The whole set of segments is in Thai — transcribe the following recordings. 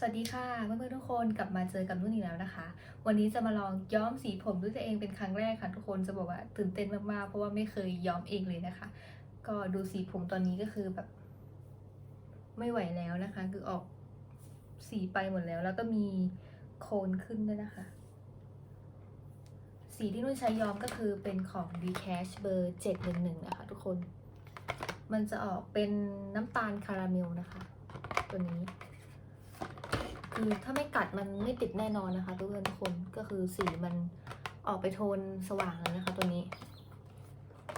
สวัสดีค่ะเพื่อนๆทุกคนกลับมาเจอกับนุ่นอีกแล้วนะคะ วันนี้จะมาลองย้อมสีผมด้วยตัวเองเป็นครั้งแรกค่ะทุกคนจะบอกว่าตื่นเต้นมากๆเพราะว่าไม่เคยย้อมเองเลยนะคะ ก็ดูสีผมตอนนี้ก็คือแบบ ไม่ไหวแล้วนะคะ คือออกสีไปหมดแล้ว แล้วก็มีโคนขึ้นด้วยนะคะ สีที่นุ่นใช้ย้อมก็คือเป็นของ d c a s h เบอร์711นะคะ ทุกคน มันจะออกเป็นน้ำตาลคาราเมลนะคะ ตัวนี้ คือถ้าไม่กัดมันไม่ติดแน่นอนนะคะทุกคนทุกคนก็คือสีมันออกไปโทนสว่างแล้วนะคะตัวนี้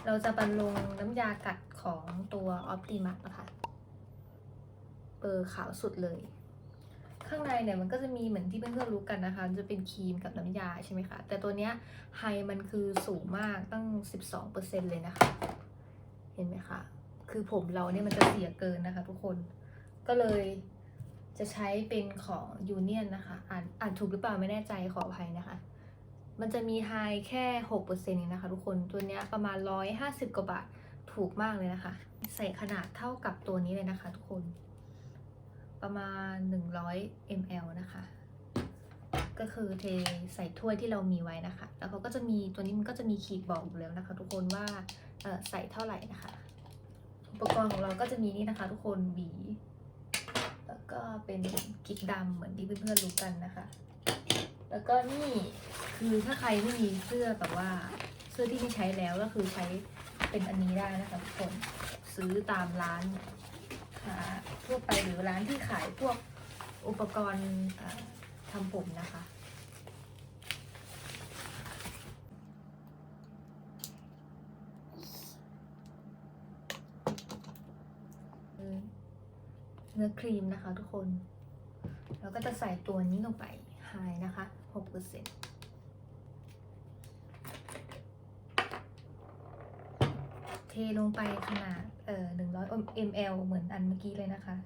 เราจะบรรลงน้ำยากัดของตัวออปติมันะคะเบอร์ขาวสุดเลย ข้างในเนี่ยมันก็จะมีเหมือนที่เพื่อนๆรู้กันนะคะ จะเป็นครีมกับน้ำยาใช่ไหมคะ แต่ตัวเนี้ยไฮมันคือสูงมากตั้ง 12%เลยนะคะ เห็นไหมคะ คือผมเราเนี่ยมันจะเสียเกินนะคะทุกคนก็เลย จะใช้เป็นของยูเนียนนะคะ อ่านอ่านถูกหรือเปล่าไม่แน่ใจขออภัยนะคะ มันจะมีไฮแค่6%เองนะคะทุกคนตัวนี้ประมาณ 150 กว่าบาทถูกมากเลยนะคะ ใส่ขนาดเท่ากับตัวนี้เลยนะคะทุกคน ประมาณ 100 ml นะคะ ก็คือเทใส่ถ้วยที่เรามีไว้นะคะ แล้วเขาก็จะมีตัวนี้มันก็จะมีขีดบอกอยู่แล้วนะคะ ทุกคนว่าใส่เท่าไหร่นะคะ อุปกรณ์ของเราก็จะมีนี่นะคะ ทุกคนหวี ก็เป็นกิ๊กดำเหมือนที่เพื่อนๆรู้กันนะคะ แล้วก็นี่คือถ้าใครไม่มีเสื้อแบบว่าเสื้อที่ไม่ใช้แล้วก็คือใช้เป็นอันนี้ได้นะคะทุกคนซื้อตามร้านค้าทั่วไปหรือร้านที่ขายพวกอุปกรณ์ทำผมนะคะ เนื้อครีมนะคะทุกคนแล้วก็จะใส่ตัวนี้ลงไปไฮนะคะ6%เสร็จเทลงไปขนาดเอ่อ100 ml เหมือนอันเมื่อกี้เลยนะคะ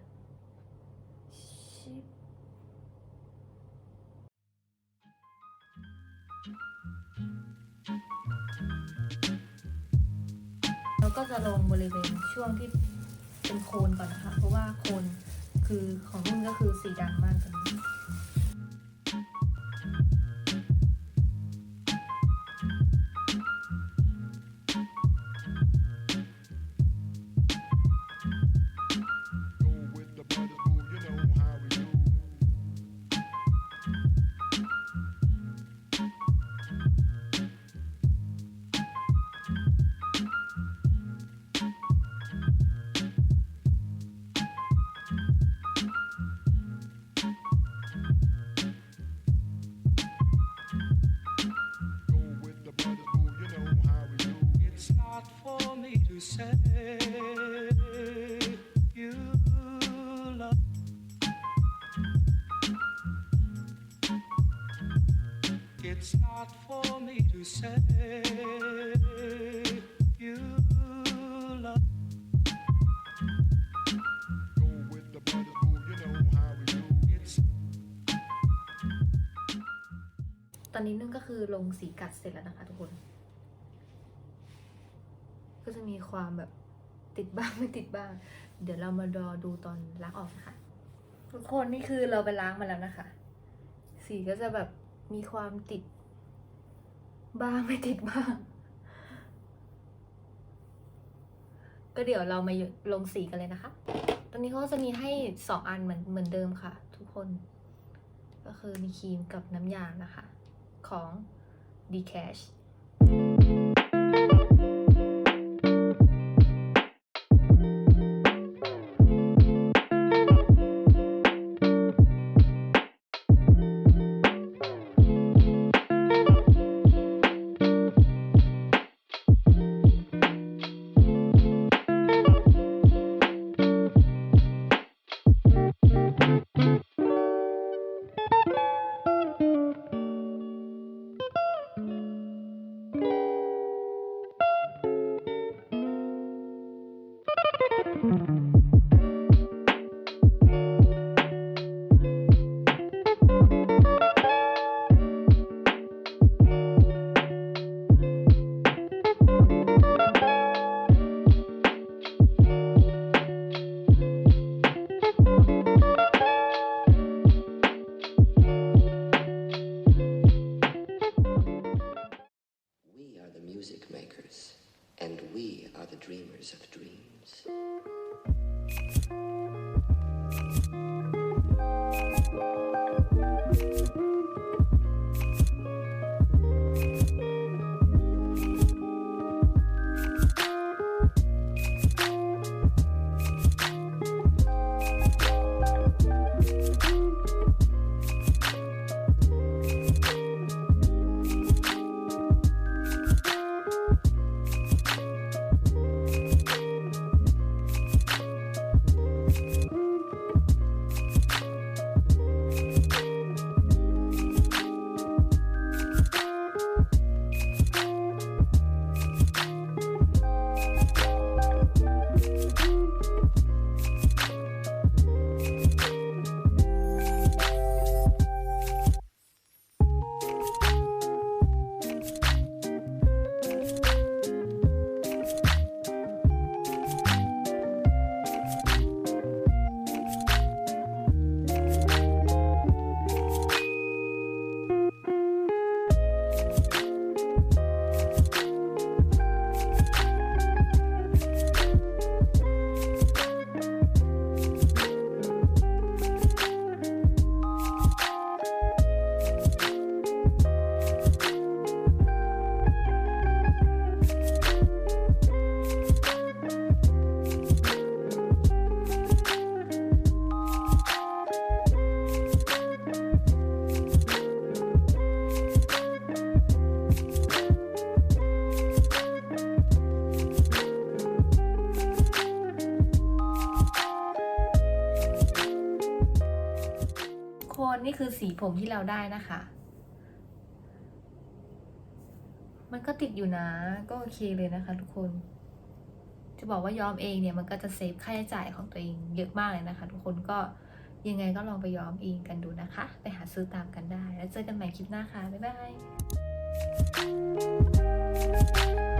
แล้วก็จะลงบริเวณช่วงที่ เป็นโคนก่อนนะคะ เพราะว่าโคนคือของนุ่นก็คือสีดำมากตรงนี้ It's not for me to say you love. It's not for me to say you love. Go with the brothers, boo, you know how we do. It's ตอนนี้นุ่นก็คือลงสีกัดเสร็จแล้วนะคะทุกคน ก็จะมีความแบบติดบ้างไม่ติดบ้าง เดี๋ยวเรามารอดูตอนล้างออกนะคะทุกคนนี่คือเราไปล้างมาแล้วนะคะ สีก็จะแบบมีความติด บ้างไม่ติดบ้าง ก็เดี๋ยวเรามาลงสีกันเลยนะคะ ตอนนี้เขาจะมีให้สองอันเหมือนเหมือนเดิมค่ะ ทุกคน ก็คือมีครีมกับน้ำยานะคะ ของ d c a s h dreamers of dreams. คนนี่คือสีผมที่เราได้นะคะ มันก็ติดอยู่นะ ก็โอเคเลยนะคะ ทุกคน จะบอกว่าย้อมเองเนี่ยมันก็จะเซฟค่าใช้จ่ายของตัวเองเยอะมากเลยนะคะ ทุกคนก็ยังไงก็ลองไปย้อมเองกันดูนะคะ ไปหาซื้อตามกันได้ แล้วเจอกันใหม่คลิปหน้าค่ะ บ๊ายบาย